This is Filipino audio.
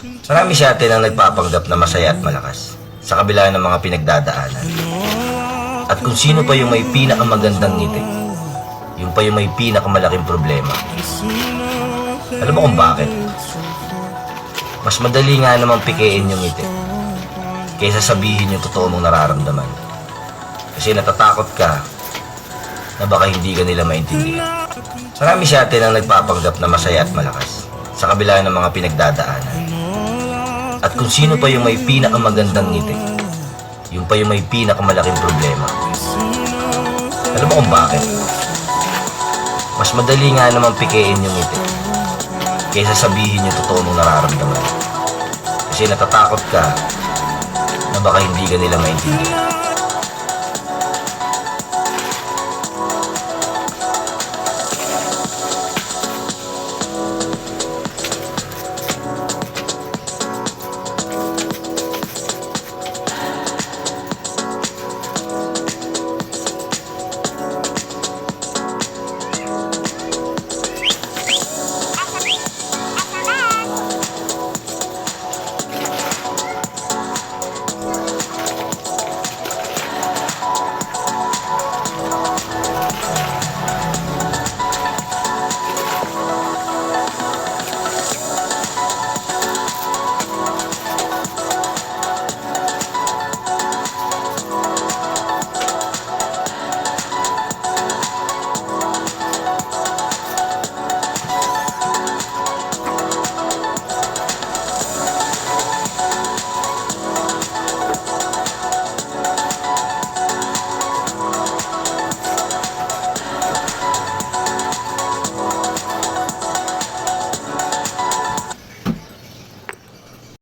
Marami sa atin ang nagpapanggap na masaya at malakas sa kabila ng mga pinagdadaanan. At kung sino pa yung may pinakamagandang ngiti, yung pa yung may pinakamalaking problema. Alam mo kung bakit? Mas madali nga namang pikein yung ngiti kaysa sabihin yung totoo mong nararamdaman. Kasi natatakot ka na baka hindi ka nila maintindihan. Marami sa atin ang nagpapanggap na masaya at malakas sa kabila ng mga pinagdadaanan. At kung sino pa yung may pinakamagandang ngiti, yung pa yung may pinakamalaking problema. Alam mo kung bakit? Mas madali nga namang pikein yung ngiti kaysa sabihin yung totoo mong nararamdaman. Kasi natatakot ka na baka hindi ka nila maintindihan.